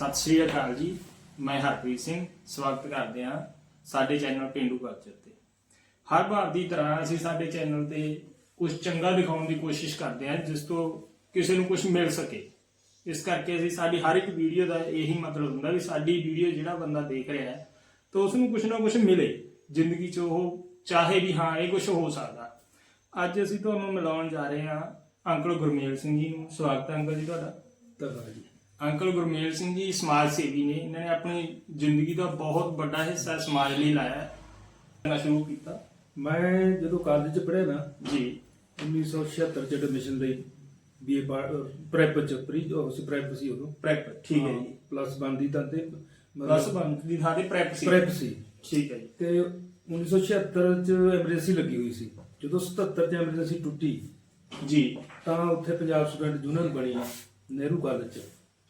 ਸਤਿ ਸ਼੍ਰੀ ਅਕਾਲ ਜੀ। ਮੈਂ ਹਰਪ੍ਰੀਤ ਸਿੰਘ, ਸਵਾਗਤ ਕਰਦੇ ਹਾਂ ਸਾਡੇ ਚੈਨਲ ਪਿੰਡੂ ਕਲਚਰ ਤੇ। ਹਰ ਵਾਰ ਦੀ ਤਰ੍ਹਾਂ ਅਸੀਂ ਸਾਡੇ ਚੈਨਲ ਤੇ ਕੁਝ ਚੰਗਾ ਦਿਖਾਉਣ ਦੀ ਕੋਸ਼ਿਸ਼ ਕਰਦੇ ਹਾਂ, ਜਿਸ ਤੋਂ ਕਿਸੇ ਨੂੰ ਕੁਝ ਮਿਲ ਸਕੇ। ਇਸ ਕਰਕੇ ਅਸੀਂ ਸਾਡੀ ਹਰ ਇੱਕ ਵੀਡੀਓ ਦਾ ਇਹੀ ਮਤਲਬ ਹੁੰਦਾ ਵੀ ਸਾਡੀ ਵੀਡੀਓ ਜਿਹੜਾ ਬੰਦਾ ਦੇਖ ਰਿਹਾ ਹੈ, ਤਾਂ ਉਸ ਨੂੰ ਕੁਝ ਨਾ ਕੁਝ ਮਿਲੇ। ਜ਼ਿੰਦਗੀ 'ਚ ਉਹ ਚਾਹੇ ਵੀ ਹਾਂ, ਇਹ ਕੁਝ ਹੋ ਸਕਦਾ। ਅੱਜ ਅਸੀਂ ਤੁਹਾਨੂੰ ਮਿਲਾਉਣ ਜਾ ਰਹੇ ਹਾਂ ਅੰਕਲ ਗੁਰਮੇਲ ਸਿੰਘ ਜੀ ਨੂੰ। ਸਵਾਗਤ ਹੈ ਅੰਕਲ ਜੀ ਤੁਹਾਡਾ। ਧੰਨਵਾਦ ਜੀ। ਅੰਕਲ ਗੁਰਮੇਲ ਸਿੰਘ ਜੀ ਸਮਾਜ ਸੇਵੀ ਨੇ। ਇਹਨਾਂ ਨੇ ਆਪਣੀ ਜ਼ਿੰਦਗੀ ਦਾ ਬਹੁਤ ਵੱਡਾ ਹਿੱਸਾ ਸਮਾਜ ਲਈ ਲਾਇਆ ਕਰਨਾ ਸ਼ੁਰੂ ਕੀਤਾ। ਮੈਂ ਜਦੋਂ ਕਾਲਜ ਚ ਪੜ੍ਹਿਆ ਨਾ ਜੀ। 1976 ਚ ਐਡਮਿਸ਼ਨ ਲਈ ਬੀਏ ਪ੍ਰੈਪ ਚ ਪ੍ਰੀ ਉਹ ਸੀ ਪ੍ਰੈਪ ਸੀ ਉਦੋਂ। ਪ੍ਰੈਪ ਠੀਕ ਹੈ ਜੀ। ਪਲੱਸ 1 ਦੀ ਤਾਂ ਤੇ ਪਲੱਸ 1 ਦੀ ਥਾਂ ਤੇ ਪ੍ਰੈਪ ਸੀ। ਪ੍ਰੈਪ ਸੀ। ਠੀਕ ਹੈ ਜੀ। ਤੇ 1976 ਚ ਐਮਰਜੈਂਸੀ ਲੱਗੀ ਹੋਈ ਸੀ। ਜਦੋਂ 77 ਚ ਐਮਰਜੈਂਸੀ ਟੁੱਟੀ ਜੀ। ਤਾਂ ਉੱਥੇ ਪੰਜਾਬ ਸਟੂਡੈਂਟ ਯੂਨੀਅਨ ਬਣੀ ਨਹਿਰੂ ਕਾਲਜ ਚ।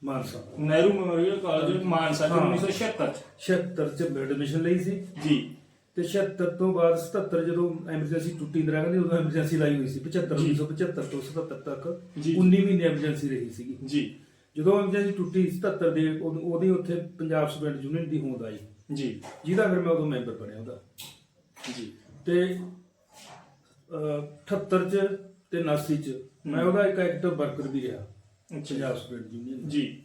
ਮਾਨਸਾ। ਨਹਿਰੂ ਮੈਮੋਰੀਅਲ ਕਾਲਜ ਮਾਨਸਾ ਚ ਹਾਂ। 1976 ਚ। 76 ਚ ਐਡਮਿਸ਼ਨ ਲਈ ਸੀ। ਜੀ। ਤੇ 76 ਤੋਂ ਬਾਅਦ 77 ਜਦੋਂ ਐਮਰਜੈਂਸੀ ਟੁੱਟੀ ਇੰਦਰਾ ਗਾਂਧੀ ਉਦੋਂ ਐਮਰਜੈਂਸੀ ਲਾਈ ਹੋਈ ਸੀ। 75 ਜੀ। 1975 ਤੋਂ 77 ਤੱਕ ਜੀ। 19 ਮਹੀਨੇ ਐਮਰਜੈਂਸੀ ਰਹੀ ਸੀਗੀ। ਜੀ। ਜਦੋਂ ਐਮਰਜੈਂਸੀ ਟੁੱਟੀ 77 ਦੇ ਉਦ- ਉਹਦੀ ਉੱਥੇ ਪੰਜਾਬ ਸਟੂਡੈਂਟ ਯੂਨੀਅਨ ਦੀ ਹੋਂਦ ਆਈ। ਜੀ। ਜਿਹਦਾ ਫਿਰ ਮੈਂ ਉਦੋਂ ਮੈਂਬਰ ਬਣਿਆ ਉਹਦਾ। ਜੀ। ਤੇ ਅਹ, 78 ਚ ਤੇ 79 ਚ ਮੈਂ ਉਹਦਾ ਇੱਕ ਐਕਟਿਵ ਵਰਕਰ ਵੀ ਰਿਹਾ। ਪੰਜਾਬ ਯੂਨੀਅਨ ਜੀ।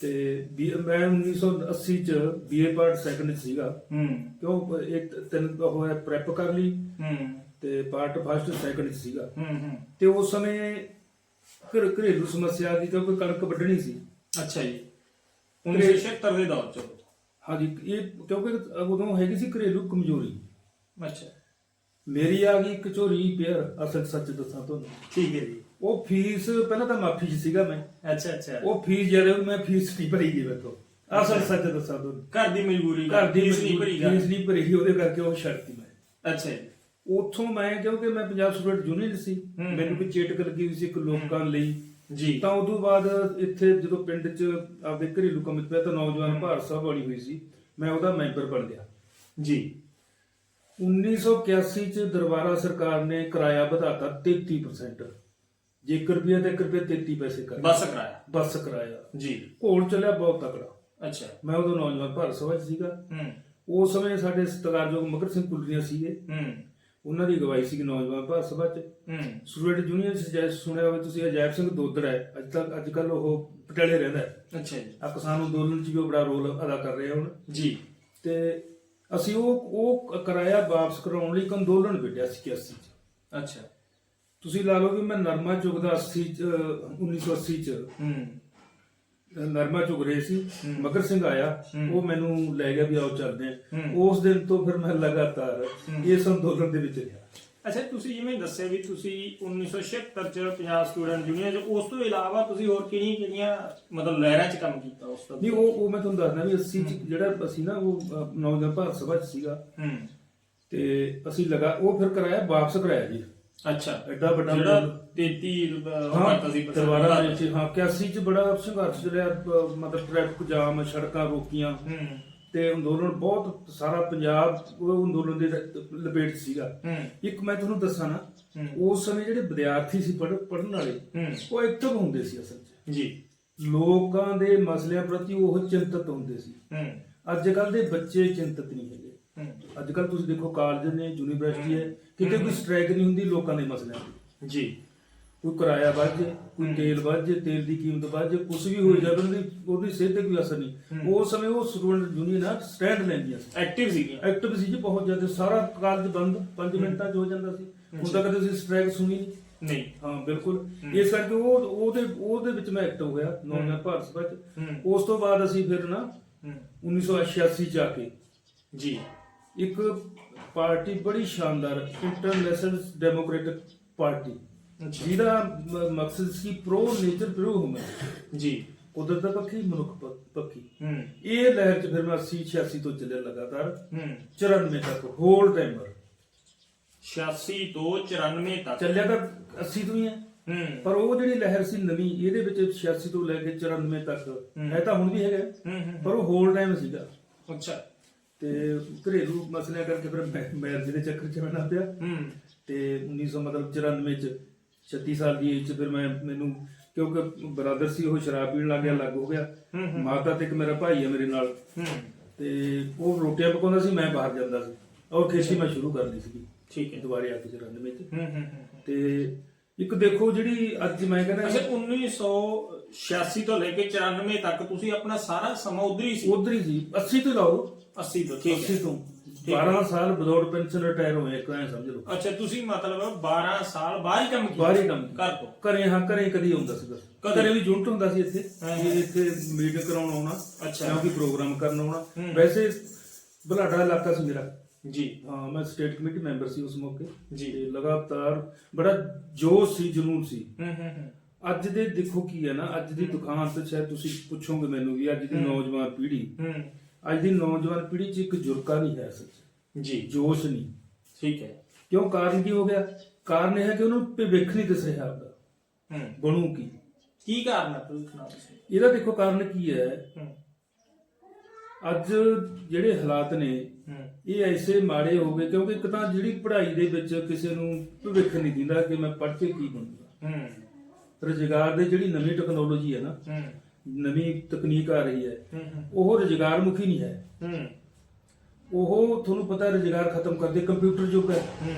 ਤੇ B- ਮੈਂ 1980 ਚ ਬੀਏ ਪਾਰਟ ਸੈਕੰਡ ਸੀਗਾ। ਹੂੰ। ਕਿਉਂ ਇੱਕ ਤਿੰਨ ਹੋਇਆ ਪ੍ਰੈਪ ਕਰ ਲਈ। ਹੂੰ। ਤੇ ਪਾਰਟ ਫਸਟ ਸੈਕੰਡ ਸੀਗਾ। ਹੂੰ ਹੂੰ। ਤੇ ਉਸ ਸਮੇਂ ਘਰ ਘਰੇਲੂ ਸਮੱਸਿਆ ਦੀ ਕਿਉਂਕਿ ਕਣਕ ਵੱਢਣੀ ਸੀ। ਅੱਛਾ ਜੀ। 1976 ਦੇ ਦੌਰ ਚ। ਹਾਂਜੀ ਇਹ ਕਿਉਂਕਿ ਉਦੋਂ ਹੈਗੀ ਸੀ ਘਰੇਲੂ ਕਮਜ਼ੋਰੀ। ਅੱਛਾ। ਮੇਰੀ ਆ ਗਈ ਕਚੋਰੀ ਪੇਅਰ ਅਸਲ ਸੱਚ ਦੱਸਾਂ ਤੁਹਾਨੂੰ। ਠੀਕ ਹੈ ਜੀ। ਉਹ ਫੀਸ ਪਹਿਲਾਂ ਤਾਂ ਮਾਫੀ 'ਚ ਸੀਗਾ ਮੈਂ। ਅੱਛਾ ਅੱਛਾ। ਉਹ ਫੀਸ ਜਦੋਂ ਮੈਂ ਫੀਸ ਨਹੀਂ ਭਰੀ ਗਈ ਮੇਤੋਂ ਅਸਲ ਸੱਚ ਦੱਸਾਂ ਤੁਹਾਨੂੰ। ਘਰ ਦੀ ਮਜਬੂਰੀ ਘਰ ਦੀ ਫੀਸ ਨਹੀਂ ਭਰੀ। ਫੀਸ ਨਹੀਂ ਭਰੀ ਉਹਦੇ ਕਰਕੇ ਉਹ ਛੱਡਤੀ ਮੈਂ। ਅੱਛਾ ਜੀ। ਉੱਥੋਂ ਮੈਂ ਕਿਉਂਕਿ ਮੈਂ ਪੰਜਾਬ ਸਟੂਡੈਂਟ ਯੂਨੀਅਨ ਸੀ। ਮੈਨੂੰ ਕੋਈ ਚੇਟਕ ਲੱਗੀ ਹੋਈ ਸੀ ਇੱਕ ਲੋਕਾਂ ਲਈ। ਜੀ। ਤਾਂ ਉਦੋਂ ਬਾਅਦ ਇੱਥੇ ਜਦੋਂ ਪਿੰਡ 'ਚ ਆਪਦੇ ਘਰੇਲੂ ਕੰਮ ਪਿਆ ਤਾਂ ਨੌਜਵਾਨ ਭਾਰਤ ਸਭਾ ਬਣੀ ਹੋਈ ਸੀ ਮੈਂ ਉਹਦਾ ਮੈਂਬਰ ਬਣ ਗਿਆ। ਜੀ। 1981 ਚ ਦਰਬਾਰਾ ਸਰਕਾਰ ਨੇ ਕਿਰਾਇਆ ਵਧਾਤਾ 33% ਜੇ 1 ਰੁਪਿਆ ਤੇ 1 ਰੁਪਿਆ 33 ਪੈਸੇ ਕਰ ਬੱਸ ਕਰਾਇਆ? ਬੱਸ ਕਿਰਾਇਆ। ਜੀ। ਘੋਲ ਚੱਲਿਆ ਬਹੁਤ ਤਕੜਾ। ਅੱਛਾ। ਮੈਂ ਉਦੋਂ ਨੌਜਵਾਨ ਭਾਰਤ ਸਭਾ 'ਚ ਸੀਗਾ। ਹੂੰ। ਉਸ ਸਮੇਂ ਸਾਡੇ ਸਤਿਕਾਰਯੋਗ ਮਗਰ ਸਿੰਘ ਕੁਲਰੀਆ ਸੀਗੇ। ਹੂੰ। ਉਹਨਾਂ ਦੀ ਅਗਵਾਈ ਸੀ ਨੌਜਵਾਨ ਭਾਰਤ ਸਭਾ 'ਚ। ਹੂੰ। ਸਟੂਡੈਂਟ ਯੂਨੀਅਨ ਜੈ ਸੁਣਿਆ ਹੋਵੇ ਤੁਸੀਂ ਅਜੈਬ ਸਿੰਘ ਦੋਦਰ ਹੈ। ਅੱਜ ਤੱਕ ਅੱਜ ਕੱਲ ਉਹ ਪਟਿਆਲੇ ਰਹਿੰਦਾ ਹੈ। ਅੱਛਾ ਜੀ। ਆ ਕਿਸਾਨ ਅੰਦੋਲਨ 'ਚ ਵੀ ਬੜਾ ਰੋਲ ਅਦਾ ਕਰ ਰਿਹਾ ਹੁਣ। ਜੀ। ਤੇ ਅਸੀਂ ਉਹ ਉਹ ਕਿਰਾਇਆ ਵਾਪਸ ਕਰਾਉਣ ਲਈ ਇੱਕ ਅੰਦੋਲਨ ਵਿੱਢਿਆ ਸੀ 81 ਚ ਅੱਛਾ ਤੁਸੀਂ ਲਾ ਲਓ ਵੀ ਮੈਂ ਨਰਮਾ ਚੁਗਦਾ 80 ਚ ਅਹ 1980 ਚ ਹੂੰ ਨਰਮਾ ਚੁਗ ਰਹੇ ਸੀ ਹੂੰ। ਮਗਰ ਸਿੰਘ ਆਇਆ ਹੂੰ। ਉਹ ਮੈਨੂੰ ਲੈ ਗਿਆ ਵੀ ਆਓ ਚੱਲਦੇ ਹੂੰ। ਆ ਉਸ ਦਿਨ ਤੋਂ ਫਿਰ ਮੈਂ ਲਗਾਤਾਰ ਹੂੰ। ਇਸ ਅੰਦੋਲਨ ਦੇ ਵਿੱਚ ਰਿਹਾ ਅੱਛਾ ਤੁਸੀਂ ਜਿਵੇਂ ਦੱਸਿਆ ਵੀ ਤੁਸੀਂ 1976 ਚ ਪੰਜਾਬ ਸਟੂਡੈਂਟ ਯੂਨੀਅਨ ਚ ਉਸ ਤੋਂ ਇਲਾਵਾ ਤੁਸੀਂ ਹੋਰ ਕਿਹੜੀਆਂ ਕਿਹੜੀਆਂ ਮਤਲਬ ਲਹਿਰਾਂ ਚ ਕੰਮ ਕੀਤਾ ਉਸ ਤੋਂ ਨਹੀਂ ਉਹ ਉਹ ਮੈਂ ਤੁਹਾਨੂੰ ਦੱਸਦਾ ਵੀ 80 ਚ ਜਿਹੜਾ ਅਸੀਂ ਨਾ ਉਹ ਅਹ, ਨੌਜਵਾਨ ਭਾਰਤ ਸਭਾ ਚ ਸੀਗਾ। ਹੂੰ। ਤੇ ਅਸੀਂ ਲਗਾ ਉਹ ਫਿਰ ਕਰਾਇਆ ਵਾਪਸ ਕਰਾਇਆ ਜੀ। ਅੱਛਾ। ਐਡਾ ਵੱਡਾ ਜਿਹੜਾ ਅੰਦੋਲਨ। 33 ਰੁਪਏ ਉਹ ਹਾਂ ਕਰਤਾ ਸੀ ਦਰਬਾਰਾ ਵਿੱਚ ਹਾਂ 81 ਚ ਬੜਾ ਸੰਘਰਸ਼ ਚੱਲਿਆ ਅਹ, ਮਤਲਬ ਟ੍ਰੈਫਿਕ ਜਾਮ ਸੜਕਾਂ ਰੋਕੀਆਂ। ਹੂੰ। ਤੇ ਅੰਦੋਲਨ ਬਹੁਤ ਸਾਰਾ ਪੰਜਾਬ ਉਹ ਅੰਦੋਲਨ ਦੇ ਲਪੇਟ 'ਚ ਸੀਗਾ। ਇੱਕ ਮੈਂ ਤੁਹਾਨੂੰ ਦੱਸਾਂ ਨਾ। ਉਸ ਸਮੇਂ ਜਿਹੜੇ ਵਿਦਿਆਰਥੀ ਸੀ ਪੜਨ ਵਾਲੇ ਉਹ ਐਕਟਿਵ ਹੁੰਦੇ ਸੀ ਅਸਲ 'ਚ। ਜੀ। ਲੋਕਾਂ ਦੇ ਮਸਲਿਆਂ ਪ੍ਰਤੀ ਉਹ ਚਿੰਤਤ ਹੁੰਦੇ ਸੀ। ਅੱਜ ਕੱਲ ਦੇ ਬੱਚੇ ਚਿੰਤਤ ਨਹੀਂ ਹੈਗੇ। ਅੱਜ ਕੱਲ ਤੁਸੀਂ ਦੇਖੋ ਕਾਲਜ ਨੇ ਯੂਨੀਵਰਸਿਟੀ ਹੈ ਕਿਤੇ ਕੋਈ ਸਟ੍ਰਾਈਕ ਨਹੀਂ ਹੁੰਦੀ ਲੋਕਾਂ ਦੇ ਮਸਲਿਆਂ ਦੀ ਜੀ। ਕੋਈ ਕਿਰਾਇਆ ਵੱਧ ਜੇ ਕੋਈ। ਤੇਲ ਵੱਧ ਜੇ ਤੇਲ ਦੀ ਕੀਮਤ ਵੱਧ ਜੇ ਕੁਝ ਵੀ ਹੋ ਜਾਵੇ ਉਹਦੀ ਉਹਦੀ ਸਿਹਤ ਤੇ ਕੋਈ ਅਸਰ ਨਹੀਂ। ਉਸ ਸਮੇਂ ਉਹ ਸਟੂਡੈਂਟ ਯੂਨੀਅਨ ਆ ਸਟੈਂਡ ਲੈਂਦੀਆਂ ਸੀ ਐਕਟਿਵ ਸੀਗੀ। ਐਕਟਿਵ ਸੀ ਜੀ ਬਹੁਤ ਜ਼ਿਆਦਾ। ਸਾਰਾ ਕਾਲਜ ਬੰਦ 5 ਮਿੰਟਾਂ 'ਚ ਹੋ ਜਾਂਦਾ ਸੀ। ਹੁਣ ਤੱਕ ਕਦੇ ਤੁਸੀਂ ਸਟ੍ਰਾਈਕ ਸੁਣੀ ਨਹੀਂ। ਨਹੀਂ। ਹਾਂ ਬਿਲਕੁਲ। ਇਸ ਕਰਕੇ ਉਹ ਉਹਦੇ ਉਹਦੇ ਵਿੱਚ ਮੈਂ ਐਕਟਿਵ ਹੋਇਆ ਨੌਜਵਾਨ ਭਾਰਤ ਸਭਾ 'ਚ। ਉਸ ਤੋਂ ਬਾਅਦ ਅਸੀਂ ਫਿਰ ਨਾ ਹੂੰ। 1986 'ਚ ਆ ਕੇ ਜੀ। ਇੱਕ ਪਾਰਟੀ ਬੜੀ ਸ਼ਾਨਦਾਰ ਇੰਟਰਨੈਸ਼ਨਲ ਡੈਮੋਕ੍ਰੈਟਿਕ ਪਾਰਟੀ ਜਿਹਦਾ ਮ- ਮਕਸਦ ਸੀ ਪ੍ਰੋ ਨੇਚਰ ਪ੍ਰੋ ਹਿਊਮਨ ਜੀ। ਕੁਦਰਤ ਪੱਖੀ ਮਨੁੱਖ ਪ- ਪੱਖੀ। ਹੂੰ। ਇਹ ਲਹਿਰ 'ਚ ਫਿਰ ਮੈਂ 80 86 ਤੋਂ ਚੱਲਿਆ ਲਗਾਤਾਰ। ਹੂੰ। 94 ਤੱਕ ਹੋਲ ਟਾਈਮਰ 86 ਤੋਂ 94 ਤੱਕ। ਚੱਲਿਆ ਤਾਂ 80 ਤੋਂ ਹੀ ਹੈ। ਹੂੰ। ਪਰ ਉਹ ਜਿਹੜੀ ਲਹਿਰ ਸੀ ਨਵੀਂ ਇਹਦੇ ਵਿੱਚ 86 ਤੋਂ ਲੈ ਕੇ 94 ਤੱਕ ਹੂੰ। ਹੈ ਤਾਂ ਹੁਣ ਵੀ ਹੈਗਾ। ਹੂੰ ਹੂੰ ਪਰ ਉਹ ਹੋਲ ਟਾਈਮ ਸੀਗਾ। ਅੱਛਾ। ਤੇ ਘਰੇਲੂ ਮਸਲਿਆਂ ਕਰਕੇ ਫਿਰ ਮੈਂ ਮੈਰਿਜ ਦੇ ਚੱਕਰ 'ਚ ਰਹਿਣਾ ਪਿਆ। ਹੂੰ। ਤੇ 1900 ਮਤਲਬ 94 ਚ 36 ਸਾਲ ਦੀ ਏਜ 'ਚ ਫਿਰ ਮੈਂ ਮੈਨੂੰ ਕਿਉਂਕਿ ਬ੍ਰਦਰ ਸੀ ਉਹ ਸ਼ਰਾਬ ਪੀਣ ਲੱਗ ਗਿਆ ਲੱਗ ਹੋ ਗਿਆ। ਹੂੰ, ਹੂੰ। ਮਾਤਾ ਤੇ ਇੱਕ ਮੇਰਾ ਭਾਈ ਹੈ ਮੇਰੇ ਨਾਲ। ਹੂੰ। ਤੇ ਉਹ ਰੋਟੀਆਂ ਪਕਾਉਂਦਾ ਸੀ ਮੈਂ ਬਾਹਰ ਜਾਂਦਾ ਸੀ। ਔਰ ਖੇਤੀ ਮੈਂ ਸ਼ੁਰੂ ਕਰ ਲਈ ਸੀ ਠੀਕ ਹੈ। ਦੁਬਾਰੇ ਆ ਕੇ 94 ਚ। ਹੂੰ ਹੂੰ ਹੂੰ ਤੇ ਇੱਕ ਦੇਖੋ ਜਿਹੜੀ ਅੱਜ ਮੈਂ ਕਹਿੰਦਾ ਅੱਛਾ 1986 ਤੋਂ ਲੈ ਕੇ 94 ਤੱਕ ਤੁਸੀਂ ਆਪਣਾ ਸਾਰਾ ਸਮਾਂ ਉਧਰ ਹੀ ਸੀ? ਉਧਰ ਹੀ ਸੀ। 80 ਤੋਂ ਲਾਓ। 80 ਤੋਂ ਠੀਕ 80 ਹੈ ਤੋਂ। 12 ਸਾਲ ਵਿਦਆਊਟ ਪੈਨਸ਼ਨ ਰਿਟਾਇਰ ਹੋਏ ਇੱਕ ਐ ਸਮਝ ਲਓ। ਅੱਛਾ ਤੁਸੀਂ ਮਤਲਬ 12 ਸਾਲ ਬਾਹਰ ਹੀ ਕੰਮ ਕੀਤਾ? ਬਾਹਰ ਹੀ ਕੰਮ ਘਰ ਤੋਂ? ਘਰੇ ਹਾਂ ਘਰੇ ਕਦੀ ਆਉਂਦਾ ਸੀ ਬਸ ਕਦੇ? ਘਰੇ ਵੀ ਜੁੰਟ ਹੁੰਦਾ ਸੀ ਇੱਥੇ ਹਾਂ, ਵੀ ਇੱਥੇ ਮੀਟਿੰਗ ਕਰਾਉਣ ਆਉਣਾ ਅੱਛਾ। ਜਾਂ ਕੋਈ ਪ੍ਰੋਗਰਾਮ ਕਰਨ ਆਉਣਾ। ਹੂੰ। ਵੈਸੇ ਬਲਾਡਾ ਇਲਾਕਾ ਸੀ ਮੇਰਾ। ਜੀ। ਹਾਂ ਮੈਂ ਸਟੇਟ ਕਮੇਟੀ ਮੈਂਬਰ ਸੀ ਉਸ ਮੌਕੇ। ਜੀ। ਤੇ ਲਗਾਤਾਰ ਬੜਾ ਜੋਸ਼ ਸੀ ਜਨੂਨ ਸੀ। ਹੂੰ ਹੂੰ ਹੂੰ। ਅੱਜ ਦੇ ਦੇਖੋ ਕੀ ਹੈ ਨਾ ਅੱਜ ਦੀ ਦੁਕਾਨ ਤੇ ਸ਼ਾਇਦ ਤੁਸੀਂ ਪੁੱਛੋਗੇ ਮੈਨੂੰ ਵੀ ਅੱਜ ਦੀ ਨੌਜਵਾਨ ਪੀੜ੍ਹੀ। ਹੂੰ। ਅੱਜ ਦੀ ਨੌਜਵਾਨ ਪੀੜ੍ਹੀ 'ਚ ਇੱਕ ਜੁਰਕਾ ਨਹੀਂ ਹੈ ਸੱਚ। ਜੀ। ਜੋਸ਼ ਨਹੀਂ। ਠੀਕ ਹੈ। ਕਿਉਂ? ਕਾਰਨ ਕੀ ਹੋ ਗਿਆ? ਕਾਰਨ ਇਹ ਹੈ ਕਿ ਉਹਨੂੰ ਭਵਿੱਖ ਨਹੀਂ ਦਿਸ ਰਿਹਾ ਆਪਦਾ। ਹੂੰ। ਬਣੂ ਕੀ? ਕੀ ਕਾਰਨ ਹੈ? ਤੁਸੀਂ ਸੁਣਾਓ ਤੁਸੀਂ। ਇਹਦਾ ਦੇਖੋ ਕਾਰਨ ਕੀ ਹੈ? ਹੂੰ। ਅੱਜ ਜਿਹੜੇ ਹਾਲਾਤ ਨੇ ਇਹ ਐਸੇ ਮਾੜੇ ਹੋ ਗਏ ਕਿਉਂਕਿ ਇੱਕ ਤਾਂ ਜਿਹੜੀ ਪੜ੍ਹਾਈ ਦੇ ਵਿੱਚ ਕਿਸੇ ਨੂੰ ਭਵਿੱਖ ਨਹੀਂ ਦਿੰਦਾ ਕਿ ਮੈਂ ਪੜ੍ਹ ਕੇ ਕੀ ਬਣੂਗਾ। ਹੂੰ। ਰੁਜ਼ਗਾਰ ਦੀ ਜਿਹੜੀ ਨਵੀਂ ਟੈਕਨੋਲੋਜੀ ਹੈ ਨਾ ਹੂੰ। ਨਵੀਂ ਤਕਨੀਕ ਆ ਰਹੀ ਹੈ। ਹੂੰ ਹੂੰ। ਉਹ ਰੁਜ਼ਗਾਰ ਮੁਖੀ ਨਹੀਂ ਹੈ। ਹੂੰ। ਉਹ ਤੁਹਾਨੂੰ ਪਤਾ ਰੁਜ਼ਗਾਰ ਖਤਮ ਕਰਦੇ ਕੰਪਿਊਟਰ ਯੁੱਗ ਹੈ। ਹੂੰ।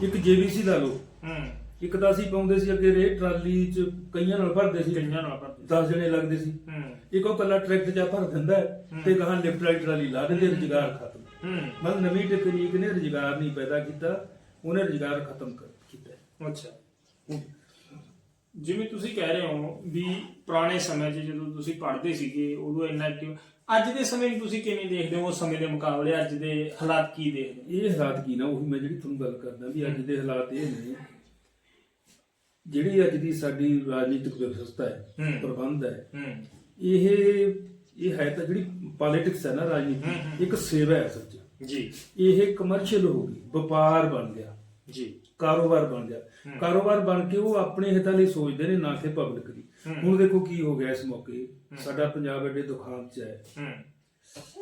ਇੱਕ ਜੀਬੀਸੀ ਲਾ ਲਓ। ਹੂੰ। ਇੱਕ ਤਾਂ ਅਸੀਂ ਪਾਉਂਦੇ ਸੀ ਅੱਗੇ ਰੇ ਟਰਾਲੀ 'ਚ ਕਈਆਂ ਨਾਲ ਭਰਦੇ ਸੀ। ਕਿੰਨਾਂ ਨਾਲ ਪੜਦੇ 10 ਜਣੇ ਲੱਗਦੇ ਸੀ। ਹੂੰ। ਇੱਕ ਉਹ ਕੱਲਾ ਟਰੈਕਟਰ ਜਾ ਭਰ ਦਿੰਦਾ ਹੈ ਤੇ ਗਾਹਾਂ ਲਿਫਟ ਵਾਲੀ ਟਰਾਲੀ ਲਾ ਦਿੰਦੇ ਰੁਜ਼ਗਾਰ ਖਤਮ। ਹੂੰ। ਮਤਲਬ ਨਵੀਂ ਟੈਕਨੀਕ ਨੇ ਰੁਜ਼ਗਾਰ ਨਹੀਂ ਪੈਦਾ ਕੀਤਾ ਉਹਨੇ ਰੁਜ਼ਗਾਰ ਖਤਮ ਕਰ ਕੀਤਾ ਅੱਛਾ। ਜਿਵੇਂ ਤੁਸੀਂ ਕਹਿ ਰਹੇ ਹੋ ਵੀ ਪੁਰਾਣੇ ਸਮੇਂ 'ਚ ਜਦੋਂ ਤੁਸੀਂ ਪੜ੍ਹਦੇ ਸੀਗੇ ਉਦੋਂ ਇੰਨਾ ਐਕਟਿਵ ਅੱਜ ਦੇ ਸਮੇਂ ਨੂੰ ਤੁਸੀਂ ਕਿਵੇਂ ਦੇਖਦੇ ਹੋ? ਉਸ ਸਮੇਂ ਦੇ ਮੁਕਾਬਲੇ ਅੱਜ ਦੇ ਹਾਲਾਤ ਕੀ ਦੇਖਦੇ ਹੋ? ਇਹ ਹਾਲਾਤ ਕੀ ਨਾ? ਉਹੀ ਮੈਂ ਜਿਹੜੀ ਤੁਹਾਨੂੰ ਗੱਲ ਕਰਦਾ ਵੀ ਅੱਜ ਦੇ ਹਾਲਾਤ ਇਹ ਨੇ ਜਿਹੜੀ ਅੱਜ ਦੀ ਸਾਡੀ ਰਾਜਨੀਤਿਕ ਵਿਵਸਥਾ ਹੈ। ਪ੍ਰਬੰਧ ਹੈ ਹੂੰ। ਇਹ ਇਹ ਹੈ ਤਾਂ ਜਿਹੜੀ ਪੋਲਿਟਿਕਸ ਹੈ ਨਾ ਰਾਜਨੀਤੀ ਇੱਕ ਸੇਵਾ ਹੈ ਸੱਚ। ਜੀ। ਇਹ ਕਮਰਸ਼ੀਅਲ ਹੋ ਗਈ ਵਪਾਰ ਬਣ ਗਿਆ। ਜੀ। ਕਾਰੋਬਾਰ ਬਣ ਗਿਆ। ਕਾਰੋਬਾਰ ਬਣ ਕੇ ਉਹ ਆਪਣੇ ਹਿੱਤਾਂ ਲਈ ਸੋਚਦੇ ਨੇ ਨਾ ਕਿ ਪਬਲਿਕ ਦੀ। ਹੁਣ ਦੇਖੋ ਕੀ ਹੋ ਗਿਆ ਇਸ ਮੌਕੇ। ਸਾਡਾ ਪੰਜਾਬ ਐਡੇ ਦੁਖਾਂਤ 'ਚ ਹੈ।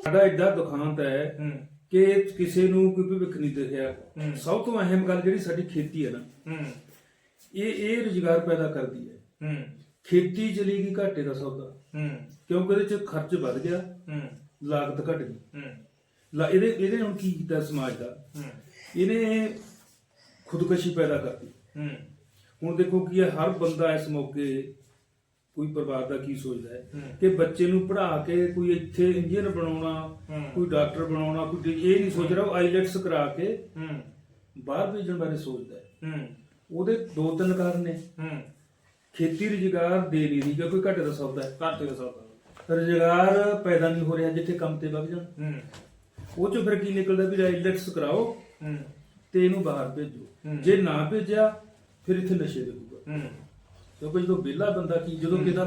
ਸਾਡਾ ਐਡਾ ਦੁਖਾਂਤ ਹੈ ਕਿ ਕਿਸੇ ਨੂੰ ਕੋਈ ਭਵਿੱਖ ਨਹੀਂ ਦਿਖਿਆ। ਸਭ ਤੋਂ ਅਹਿਮ ਗੱਲ ਜਿਹੜੀ ਸਾਡੀ ਖੇਤੀ ਹੈ ਨਾ। ਇਹ ਇਹ ਰੁਜ਼ਗਾਰ ਪੈਦਾ ਕਰਦੀ ਹੈ। ਖੇਤੀ ਚਲੀ ਗਈ ਘਾਟੇ ਦਾ ਸੌਦਾ। ਕਿਉਂਕਿ ਇਹਦੇ 'ਚ ਖਰਚ ਵੱਧ ਗਿਆ। ਲਾਗਤ ਘਟ ਗਈ। ਲਾ ਇਹਦੇ ਇਹਦੇ ਹੁਣ ਕੀ ਕੀਤਾ ਸਮਾਜ ਦਾ? ਇਹਨੇ ਖੁਦਕਸ਼ੀ ਪੈਦਾ ਕਰਤੀ ਹੂੰ। ਹੁਣ ਦੇਖੋ ਕੀ ਹੈ ਹਰ ਬੰਦਾ ਇਸ ਮੌਕੇ ਕੋਈ ਪਰਿਵਾਰ ਦਾ ਕੀ ਸੋਚਦਾ ਹੈ। ਕਿ ਬੱਚੇ ਨੂੰ ਪੜ੍ਹਾ ਕੇ ਕੋਈ ਇੱਥੇ ਇੰਜੀਨੀਅਰ ਬਣਾਉਣਾ। ਕੋਈ ਡਾਕਟਰ ਬਣਾਉਣਾ ਕੋਈ ਇਹ ਨਹੀਂ ਸੋਚ ਰਿਹਾ ਉਹ ਆਈਲੈਟਸ ਕਰਾ ਕੇ ਹੂੰ। ਬਾਹਰ ਭੇਜਣ ਬਾਰੇ ਸੋਚਦਾ ਹੈ। ਹੂੰ। ਉਹਦੇ ਦੋ ਤਿੰਨ ਕਾਰਨ ਨੇ। ਹੂੰ। ਖੇਤੀ ਰੁਜ਼ਗਾਰ ਦੇ ਨਹੀਂ ਰਹੀ ਕਿਉਂਕਿ ਘਾਟੇ ਦਾ ਸੌਦਾ ਹੈ। ਘਰ ਤੇ ਸੌਦਾ। ਰੁਜ਼ਗਾਰ ਪੈਦਾ ਨਹੀਂ ਹੋ ਰਿਹਾ ਜਿੱਥੇ ਕੰਮ ਤੇ ਵਗ ਜਾਣ। ਹੂੰ। ਉਹ ਚੋਂ ਫਿਰ ਕੀ ਨਿਕਲਦਾ ਵੀ ਆਈਲੈਟਸ ਕਰਾਓ। ਹੂੰ। ਤੇ ਇਹਨੂੰ ਬਾਹਰ ਭੇਜੋ। ਜੇ ਨਾ ਭੇਜਿਆ ਫਿਰ ਇੱਥੇ ਨਸ਼ੇ ਹੂੰ। ਕਿਉਂਕਿ ਜਦੋਂ ਵਿਹਲਾ ਬੰਦਾ ਕੀ ਜਦੋਂ ਕਿਦਾ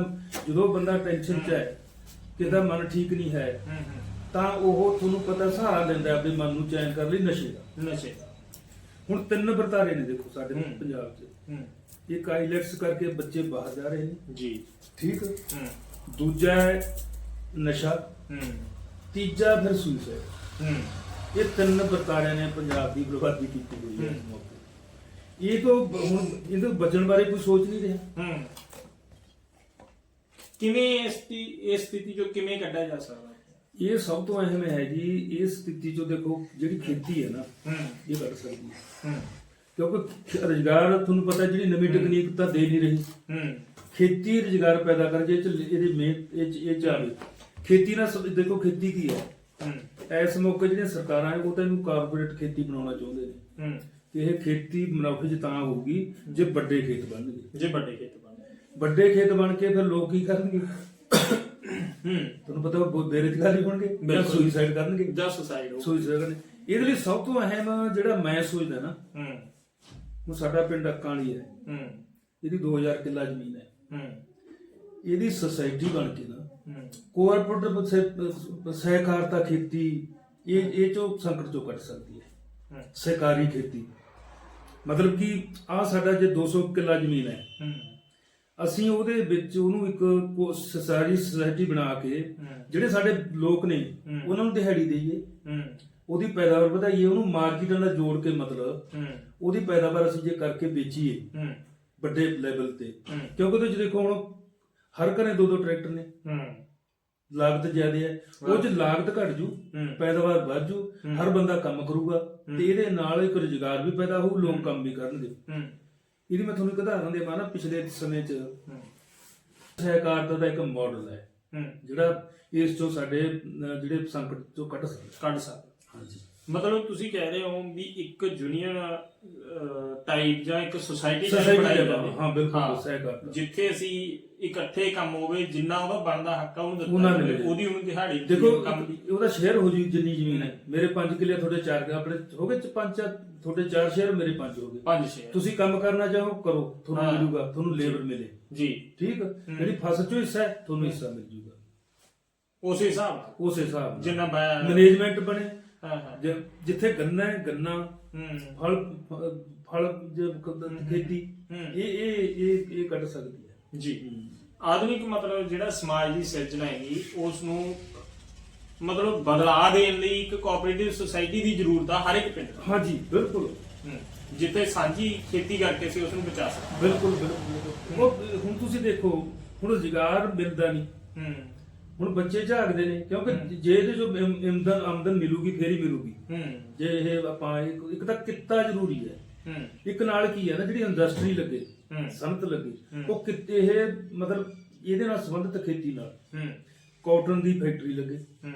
ਜਦੋਂ ਬੰਦਾ ਟੈਨਸ਼ਨ 'ਚ ਹੈ ਕਿਦਾ ਮਨ ਠੀਕ ਨਹੀਂ ਹੈ ਤਾਂ ਉਹ ਤੁਹਾਨੂੰ ਪਤਾ ਸਹਾਰਾ ਲੈਂਦਾ ਆਪਣੇ ਮਨ ਨੂੰ ਚੈਨ ਕਰਨ ਲਈ ਨਸ਼ੇ ਦਾ। ਨਸ਼ੇ ਹੁਣ ਤਿੰਨ ਵਰਤਾਰੇ ਨੇ ਦੇਖੋ ਸਾਡੇ। ਪੰਜਾਬ 'ਚ। ਇੱਕ ਆਈਲੈਟਸ ਕਰਕੇ ਬੱਚੇ ਬਾਹਰ ਜਾ ਰਹੇ ਨੇ। ਜੀ। ਠੀਕ? ਦੂਜਾ ਹੈ ਨਸ਼ਾ। ਹੂੰ। ਤੀਜਾ ਫਿਰ ਸੁਸਾਈਡ ਹੂੰ। ਇਹ ਤਿੰਨ ਵਰਤਾਰਿਆਂ ਨੇ ਪੰਜਾਬ ਦੀ ਬਰਬਾਦੀ ਕੀਤੀ ਹੋਈ ਹੈ ਇਸ ਹੂੰ। ਮੌਕੇ ਇਹ ਤੋਂ ਬ- ਹੁਣ ਇਹਦੇ ਬਚਣ ਬਾਰੇ ਕੋਈ ਸੋਚ ਨਹੀਂ ਰਿਹਾ? ਹੂੰ। ਕਿਵੇਂ ਇਸ ਦੀ ਇਸ ਸਥਿਤੀ ਚੋਂ ਕਿਵੇਂ ਕੱਢਿਆ ਜਾ ਸਕਦਾ? ਇਹ ਸਭ ਤੋਂ ਅਹਿਮ ਹੈ ਜੀ ਇਸ ਸਥਿਤੀ 'ਚੋਂ ਦੇਖੋ ਜਿਹੜੀ ਖੇਤੀ ਹੈ ਨਾ ਹੂੰ। ਇਹ ਕੱਢ ਸਕਦੀ ਹੈ। ਹੂੰ। ਕਿਉਂਕਿ ਰੋਜ਼ਗਾਰ ਤੁਹਾਨੂੰ ਪਤਾ ਜਿਹੜੀ ਨਵੀਂ ਟੈਕਨੀਕ ਤਾਂ ਦੇ ਨਹੀਂ ਰਹੀ। ਹੂੰ। ਖੇਤੀ ਰੁਜ਼ਗਾਰ ਪੈਦਾ ਕਰ ਜੇ ਇਹ 'ਚ ਇਹਦੇ ਮਿਹਨਤ ਇਹ 'ਚ- ਇਹ ਖੇਤੀ ਨਾਲ ਸਭ- ਦੇਖੋ ਖੇਤੀ ਕੀ ਹੈ? ਹੂੰ। ਇਸ ਮੌਕੇ ਜਿਹੜੀਆਂ ਸਰਕਾਰਾਂ ਨੇ ਉਹ ਤਾਂ ਇਹਨੂੰ ਕਾਰਪੋਰੇਟ ਖੇਤੀ ਬਣਾਉਣਾ ਚਾਹੁੰਦੇ ਨੇ। ਹੂੰ। ਕਿ ਇਹ ਖੇਤੀ ਮੁਨਾਫੇ 'ਚ ਤਾਂ ਹੋਊਗੀ ਜੇ ਵੱਡੇ ਖੇਤ ਬਣਨਗੇ ਜੇ ਵੱਡੇ ਖੇਤ ਬਣਦੇ ਵੱਡੇ ਖੇਤ ਬਣ ਕੇ ਫਿਰ ਲੋਕ ਕੀ ਕਰਨਗੇ? ਹੂੰ। ਤੁਹਾਨੂੰ ਪਤਾ ਉਹ ਬੇਰੁਜ਼ਗਾਰੀ ਹੋਣਗੇ ਜਾਂ। ਸੁਸਾਈਡ ਕਰਨਗੇ? ਜਾਂ ਸੁਸਾਈਡ ਹੋ ਸੁਸਾਈਡ ਕਰਨਗੇ। ਇਹਦੇ ਲਈ ਸਭ ਤੋਂ ਅਹਿਮ ਜਿਹੜਾ ਮੈਂ ਸੋਚਦਾ ਨਾ ਹੂੰ। ਹੁਣ ਸਾਡਾ ਪਿੰਡ ਅੱਕਾਂ ਵਾਲੀ ਹੈ। ਹੂੰ। ਇਹਦੀ 2000 ਕਿੱਲਾ ਜ਼ਮੀਨ ਹੈ। ਹੂੰ। ਇਹਦੀ ਸੁਸਾਇਟੀ ਬਣ ਕੇ ਨਾ ਸਹਿ- ਸਹਿਕਾਰਤਾ ਖੇਤੀ ਇਹ ਇਹ ਚੋਂ ਸੰਕਟ ਚੋਂ ਕੱਢ ਸਕਦੀ ਹੈ। ਸਹਿਕਾਰੀ ਖੇਤੀ। ਮਤਲਬ ਕਿ ਆ ਸਾਡਾ ਜੇ 200 ਕਿੱਲਾ ਜ਼ਮੀਨ ਹੈ। ਅਸੀਂ ਉਹਦੇ ਵਿੱਚ ਉਹਨੂੰ ਇੱਕ ਸਹਿਕਾਰੀ ਸੁਸਾਇਟੀ ਬਣਾ ਕੇ। ਜਿਹੜੇ ਸਾਡੇ ਲੋਕ ਨੇ। ਉਹਨਾਂ ਨੂੰ ਦਿਹਾੜੀ ਦੇਈਏ। ਉਹਦੀ ਪੈਦਾਵਾਰ ਵਧਾਈਏ ਉਹਨੂੰ ਮਾਰਕੀਟ ਨਾਲ ਜੋੜ ਕੇ ਮਤਲਬ ਉਹਦੀ ਪੈਦਾਵਾਰ ਅਸੀਂ ਜੇ ਕਰਕੇ ਵੇਚੀਏ ਵੱਡੇ ਲੈਵਲ ਤੇ। ਕਿਉਂਕਿ ਚ ਦੇਖੋ ਹੁਣ ਹਰ ਘਰੇ ਦੋ ਦੋ ਟਰੈਕਟਰ ਨੇ। ਹੂੰ। ਲਾਗਤ ਜ਼ਿਆਦਾ ਹੈ। ਉਹ ਚ ਲਾਗਤ ਘਟ ਜੂ ਹੂੰ। ਪੈਦਾਵਾਰ ਵੱਧ ਜੂ ਹੂੰ। ਹਰ ਬੰਦਾ ਕੰਮ ਕਰੂਗਾ ਤੇ ਇਹਦੇ ਨਾਲ ਇੱਕ ਰੁਜ਼ਗਾਰ ਵੀ ਪੈਦਾ ਹੋਊ ਲੋਕ ਕੰਮ ਵੀ ਕਰਨਗੇ। ਹੂੰ। ਇਹਦੀ ਮੈਂ ਤੁਹਾਨੂੰ ਇੱਕ ਉਦਾਹਰਨ ਦੇਵਾਂ ਨਾ ਪਿਛਲੇ ਸਮੇਂ 'ਚ ਹੂੰ। ਸਹਿਕਾਰਤਾ ਦਾ ਇੱਕ ਮਾਡਲ ਹੈ। ਹੂੰ। ਜਿਹੜਾ ਇਸ ਚੋਂ ਸਾਡੇ ਅਹ, ਜਿਹੜੇ ਸੰਕਟ ਚੋਂ ਕੱਢ ਸਕਦਾ। ਕੱਢ ਸਕਦਾ। ਹਾਂਜੀ। ਮਤਲਬ ਤੁਸੀਂ ਕਹਿ ਰਹੇ ਹੋ ਵੀ ਇੱਕ ਯੂਨੀਅਨ ਟਾਈਪ ਜਾਂ ਇੱਕ ਸੁਸਾਇਟੀ Society ਬਣਾਈ ਜਾਵੇ। ਹਾਂ, ਬਿਲਕੁਲ, ਹਾਂ, ਸਹਿਕਾਰਤਾ। ਜਿੱਥੇ ਅਸੀਂ ਇਕੱਠੇ ਕੰਮ ਹੋਵੇ ਜਿੰਨਾ ਉਹਦਾ ਬਣਦਾ ਹੱਕ ਆ ਉਹਨੂੰ ਦਿੱਤਾ ਜਾਵੇ। ਉਹਦੀ ਉਹਨੂੰ ਦਿਹਾੜੀ ਦੇਖੋ ਕੰਮ ਦੀ। ਉਹਦਾ ਸ਼ੇਅਰ ਹੋ ਜੂ ਜਿੰਨੀ ਜ਼ਮੀਨ ਹੈ। ਮੇਰੇ 5 ਕਿੱਲੇ ਤੁਹਾਡੇ 4 ਆਪਣੇ ਹੋ ਗਏ 5 ਤੁਹਾਡੇ 4 ਸ਼ੇਅਰ ਮੇਰੇ 5 ਹੋ ਗਏ। ਪੰਜ ਛੇ ਤੁਸੀਂ ਕੰਮ ਕਰਨਾ ਚਾਹੋ ਕਰੋ। ਤੁਹਾਨੂੰ। ਮਿਲੂਗਾ ਤੁਹਾਨੂੰ ਲੇਬਰ ਮਿਲੇ। ਜੀ। ਠੀਕ ਜਿਹੜੀ ਫਸਲ ਚੋਂ ਹਿੱਸਾ ਹੈ ਤੁਹਾਨੂੰ ਹਿੱਸਾ ਮਿਲ ਜੂਗਾ। ਉਸੇ ਹਿਸਾਬ ਉਸ ਹਿਸਾਬ ਜਿੰਨਾ ਮੈਨੇਜਮੈਂਟ ਬਣੇ। ਹਾਂ ਹਾਂ। ਜ- ਜਿੱਥੇ ਗੰਨਾ ਹੈ ਗੰਨਾ ਹੂੰ। ਫਲ ਫਲ ਜੇ ਕ- ਖੇਤੀ ਹੂੰ। ਇਹ ਇਹ ਇਹ ਇਹ ਕੱਢ ਸਕਦੀ ਹੈ। ਜੀ। ਆਧੁਨਿਕ ਮਤਲਬ ਜਿਹੜਾ ਸਮਾਜ ਦੀ ਸਿਰਜਣਾ ਹੈਗੀ ਉਸ ਨੂੰ ਮਤਲਬ ਬਦਲਾ ਦੇਣ ਲਈ ਇੱਕ ਕੋਆਪਰੇਟਿਵ ਸੁਸਾਇਟੀ ਦੀ ਜ਼ਰੂਰਤ ਆ ਹਰ ਇੱਕ ਪਿੰਡ ਨੂੰ। ਹਾਂਜੀ ਬਿਲਕੁਲ। ਹੂੰ। ਜਿੱਥੇ ਸਾਂਝੀ ਖੇਤੀ ਕਰਕੇ ਅਸੀਂ ਉਸ ਨੂੰ ਬਚਾ ਸਕਦੇ ਬਿਲਕੁਲ ਬਿਲਕੁਲ। ਉਹ ਹੁਣ ਤੁਸੀਂ ਦੇਖੋ ਹੁਣ ਰੁਜ਼ਗਾਰ ਮਿਲਦਾ ਨਹੀਂ। ਹੂੰ। ਹੁਣ ਬੱਚੇ ਝਾਕਦੇ ਨੇ ਕਿਉਂਕਿ ਜੇ ਇਹਦੇ ਜੋ ਇਮਦਨ ਆਮਦਨ ਮਿਲੂਗੀ ਫੇਰ ਹੀ ਮਿਲੂਗੀ। ਹੂੰ। ਜੇ ਇਹ ਆਪਾਂ ਇੱਕ ਤਾਂ ਕਿੱਤਾ ਜ਼ਰੂਰੀ ਹੈ। ਹੂੰ। ਇੱਕ ਨਾਲ ਕੀ ਹੈ ਨਾ ਜਿਹੜੀ ਇੰਡਸਟਰੀ ਲੱਗੇ ਹੂੰ। ਸਨਤ ਲੱਗੇ। ਉਹ ਕਿੱਤੇ ਇਹ ਮਤਲਬ ਇਹਦੇ ਨਾਲ ਸੰਬੰਧਿਤ ਖੇਤੀ ਨਾਲ। ਹੂੰ। ਕਾਟਨ ਦੀ ਫੈਕਟਰੀ ਲੱਗੇ। ਹੂੰ।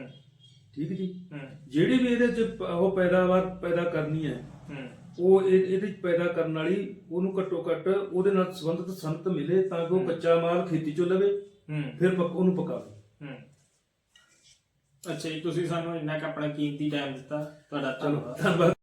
ਠੀਕ ਜੀ? ਹੂੰ। ਜਿਹੜੀ ਵੀ ਇਹਦੇ ਚ ਉਹ ਪੈਦਾਵਾਰ ਪੈਦਾ ਕਰਨੀ ਹੈ ਹੂੰ। ਉਹ ਇਹ- ਇਹਦੇ ਚ ਪੈਦਾ ਕਰਨ ਵਾਲੀ ਉਹਨੂੰ ਘੱਟੋ ਘੱਟ ਉਹਦੇ ਨਾਲ ਸੰਬੰਧਿਤ ਸੰਤ ਮਿਲੇ ਤਾਂ ਕਿ ਉਹ ਕੱਚਾ ਮਾਲ ਖੇਤੀ ਚੋਂ ਲਵੇ ਹੂੰ। ਫਿਰ ਪੱਕ- ਉਹਨੂੰ ਪਕਾਵੇ। ਹੂੰ। ਅੱਛਾ ਜੀ ਤੁਸੀਂ ਸਾਨੂੰ ਇੰਨਾ ਕੁ ਆਪਣਾ ਕੀਮਤੀ ਟਾਈਮ ਦਿੱਤਾ ਤੁਹਾਡਾ ਧੰਨਵਾਦ। ਧੰਨਵਾਦ।